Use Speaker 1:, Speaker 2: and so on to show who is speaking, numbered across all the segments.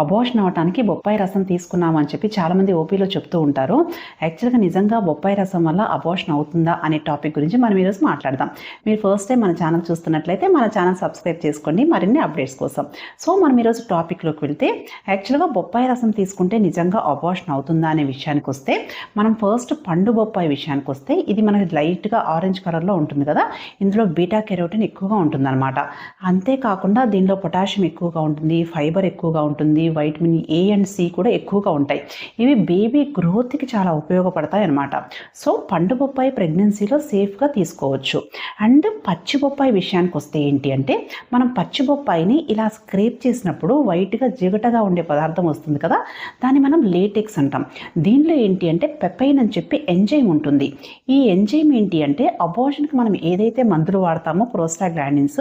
Speaker 1: Abortion అవటానికి బొప్పాయి రసం తీసుకున్నామని చెప్పి చాలామంది ఓపీలో చెప్తూ ఉంటారు. యాక్చువల్గా నిజంగా బొప్పాయి రసం వల్ల అబోషన్ అవుతుందా అనే టాపిక్ గురించి మనం ఈరోజు మాట్లాడదాం. మీరు ఫస్ట్ టైం మన ఛానల్ చూస్తున్నట్లయితే మన ఛానల్ సబ్స్క్రైబ్ చేసుకోండి. మరిన్ని అప్డేట్స్ కోసం. సో మనం ఈరోజు టాపిక్లోకి వెళ్తే యాక్చువల్గా బొప్పాయి రసం తీసుకుంటే నిజంగా అబోషన్ అవుతుందా అనే విషయానికి వస్తే మనం ఫస్ట్ పండు బొప్పాయి విషయానికి వస్తే ఇది మనకి లైట్గా ఆరెంజ్ కలర్లో ఉంటుంది కదా? ఇందులో బీటా కెరోటిన్ ఎక్కువగా ఉంటుందన్నమాట. అంతేకాకుండా దీనిలో పొటాషియం ఎక్కువగా ఉంటుంది ఫైబర్ ఎక్కువగా ఉంటుంది వైటమిన్ ఏ అండ్ సి కూడా ఎక్కువగా ఉంటాయి. ఇవి బేబీ గ్రోత్కి చాలా ఉపయోగపడతాయి అన్నమాట. సో పండు బొప్పాయి ప్రెగ్నెన్సీలో సేఫ్గా తీసుకోవచ్చు. అండ్ పచ్చి బొప్పాయి విషయానికి వస్తే ఏంటి అంటే మనం పచ్చి బొప్పాయిని ఇలా స్క్రేప్ చేసినప్పుడు వైట్గా జిగటగా ఉండే పదార్థం వస్తుంది కదా దాన్ని మనం లేటెక్స్ అంటాం. దీనిలో ఏంటి అంటే పెపైన్ అని చెప్పి ఎంజైమ్ ఉంటుంది. ఈ ఎంజైమ్ ఏంటి అంటే అబోషన్కి మనం ఏదైతే మందులు వాడతామో ప్రోస్టాగ్రాండిన్స్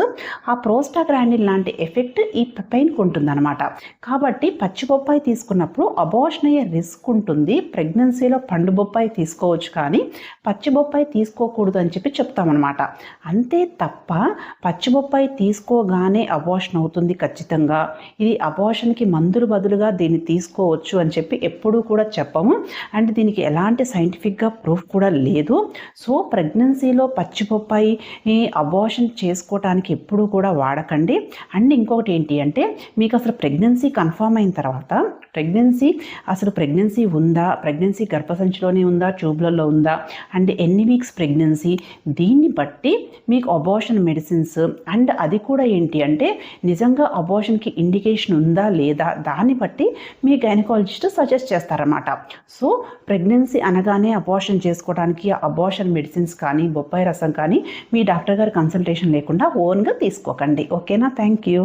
Speaker 1: ఆ ప్రోస్టాగ్రాండిన్ లాంటి ఎఫెక్ట్ ఈ పెపైన్కి ఉంటుందన్నమాట. కాబట్టి కాబట్టి పచ్చి బొప్పాయి తీసుకున్నప్పుడు అబార్షన్ అయ్యే రిస్క్ ఉంటుంది. ప్రెగ్నెన్సీలో పండు బొప్పాయి తీసుకోవచ్చు కానీ పచ్చి బొప్పాయి తీసుకోకూడదు అని చెప్పి చెప్తామన్నమాట. అంతే తప్ప పచ్చి బొప్పాయి తీసుకోగానే అబార్షన్ అవుతుంది ఖచ్చితంగా. ఇది అబార్షన్కి మందులు బదులుగా దీన్ని తీసుకోవచ్చు అని చెప్పి ఎప్పుడూ కూడా చెప్పము. అండ్ దీనికి ఎలాంటి సైంటిఫిక్గా ప్రూఫ్ కూడా లేదు. సో ప్రెగ్నెన్సీలో పచ్చి బొప్పాయి అబార్షన్ చేసుకోవటానికి ఎప్పుడూ కూడా వాడకండి. అండ్ ఇంకొకటి ఏంటి అంటే మీకు అసలు ప్రెగ్నెన్సీ కన్ఫర్మ్ అయిన తర్వాత ప్రెగ్నెన్సీ అసలు ప్రెగ్నెన్సీ ఉందా? ప్రెగ్నెన్సీ గర్భసంచిలోనే ఉందా? ట్యూబ్లలో ఉందా? అండ్ ఎన్ని వీక్స్ ప్రెగ్నెన్సీ దీన్ని బట్టి మీకు అబోషన్ మెడిసిన్స్ అండ్ అది కూడా ఏంటి అంటే నిజంగా అబోషన్కి ఇండికేషన్ ఉందా లేదా? దాన్ని బట్టి మీ గైనకాలజిస్ట్ సజెస్ట్ చేస్తారన్నమాట. సో ప్రెగ్నెన్సీ అనగానే అబోషన్ చేసుకోవడానికి అబోషన్ మెడిసిన్స్ కానీ బొప్పాయి రసం కానీ మీ డాక్టర్ గారు కన్సల్టేషన్ లేకుండా ఓన్గా తీసుకోకండి. ఓకేనా? Thank you